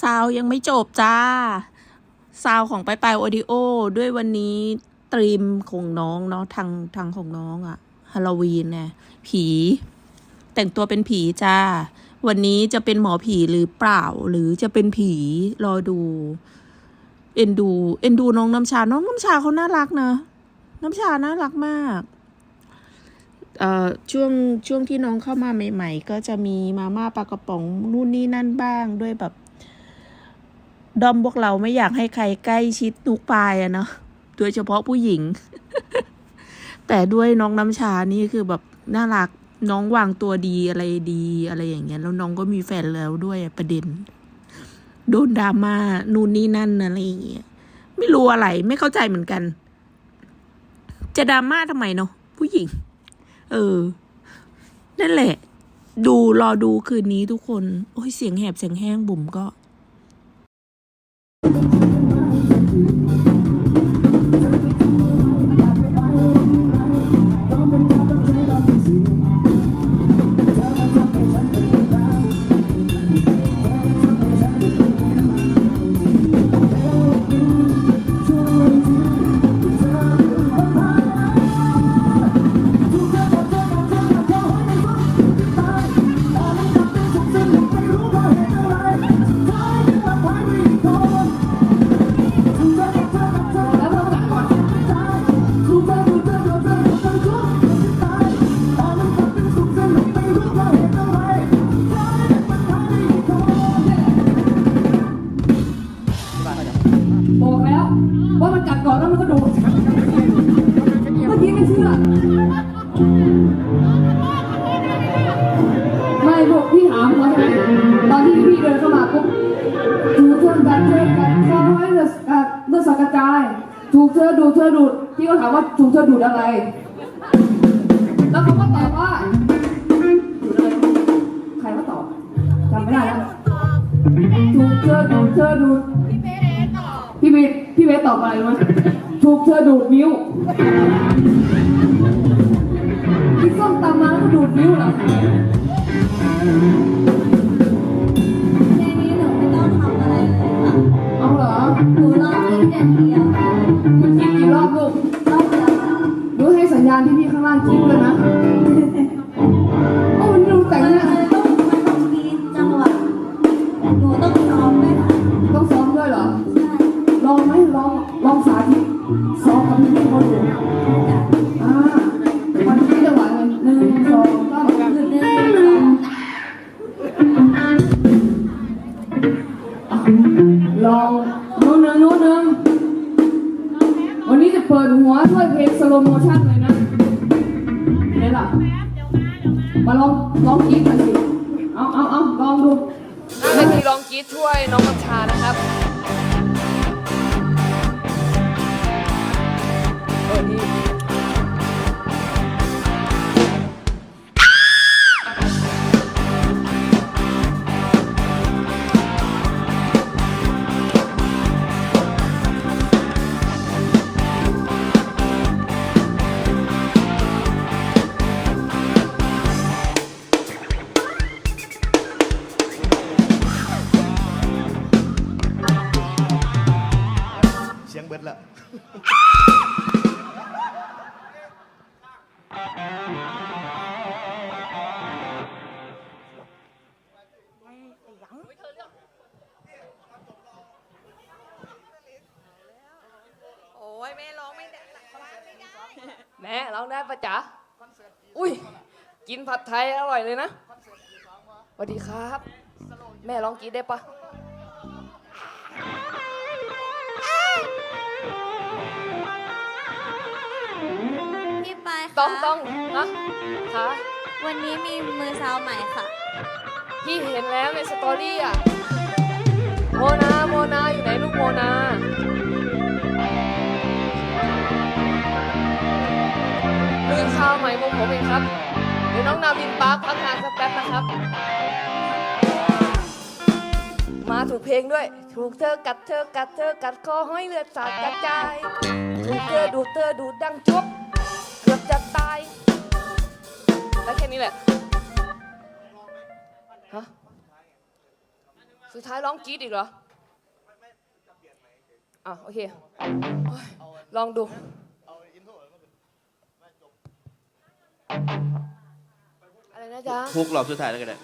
ซาวยังไม่จบจ้า ซาวของไปไปโอดิโอด้วยวันนี้ตรีมของน้องเนาะทางทางของน้องอะฮาโลวีนเนี่ยผี แต่งตัวเป็นผีจ้า วันนี้จะเป็นหมอผีหรือเปล่า หรือจะเป็นผีรอดู เอ็นดู เอ็นดูน้องน้ำชา น้องน้ำชาเขาน่ารักนะน้ำชาน่ารักมากเอ่อช่วงช่วงที่น้องเข้ามาใหม่ ๆ ก็จะมีมาม่าปลากระป๋องนู่นนี่นั่นบ้างด้วยแบบ ด้อมพวกเราไม่อยากให้ใครใกล้ชิดนุกปายอะเนาะโดยเฉพาะผู้หญิง แต่ด้วยน้องน้ำชานี่คือแบบน่ารักน้องวางตัวดีอะไรดีอะไรอย่างเงี้ยแล้วน้องก็มีแฟนแล้วด้วยประเด็น โดนดราม่านู่นนี่นั่นอะไรอย่างเงี้ยไม่รู้อะไรไม่เข้าใจเหมือนกัน จะดราม่าทำไมเนาะผู้หญิง เออ นั่นแหละ ดูรอดูคืนนี้ทุกคน โอ้ยเสียงแหบเสียงแห้งบุ๋มก็ กัดก่อนแล้วมันก็โดดเมื่อกี้ไม่เชื่อ ไม่พวกพี่ถามเขาใช่ไหมตอนที่พี่เดินเข้ามาปุ๊บถูกเธอกัดเธอกัดคอให้เลือดเลือดสกกระจายถูกเธอดูดเธอดูดพี่ก็ถามว่าถูกเธอดูดอะไร แล้วเขาก็ตอบว่าดูดอะไรใครก็ตอบจำไม่ได้แล้วถูกเธอดูดเธอดูด อบอะไรรู้ไหมถูกเธอดูดนิ้วกินส้มตำมาแล้วก็ดูดนิ้วเหรอ ลยหนึ่งสองสามหนึ่งหนึ่งสองลองโน้นหนึ่งโน้นหนึ่งวันนี้จะเปิดหัวด้วยเพลงสโลโมชั่นเลยนะเนี่ยล่ะมาลองลองกรีดกันสิ เอาเอาเอาลองดูเวทีลองกรีดช่วยน้องน้ำชานะครับ ดแล้วโอ้ยแม่ร้องไม่ได้แม่ร้องได้ปะจ๊ะอุ้ย กินผัดไทยอร่อยเลยนะสวัสดีครับ แม่ร้องกรีดได้ปะ ต้องคะต้องนะคะวันนี้มีมือซาวใหม่ค่ะ พี่เห็นแล้วในสตอรี่อะโมนาโมนาอยู่ไหนลูกโมนามือข้าวใหม่มุมผมเองครับเดี๋ยวน้องนาวินปาร์คพักงานสักแป๊บนะครับ มาถูกเพลงด้วย ถูกเธอกัดเธอกัดเธอกัดคอห้อยเลือดสาดกระจายถูกเธอดูดเธอดูดดังจุ๊บ แค่นี้แหละ ฮะ สุดท้ายร้องกรี๊ดอีกเหรออะโอเคโอ้ยลองดู อะไรนะจ๊ะ ฮุกรอบสุดท้ายแล้วกันเลย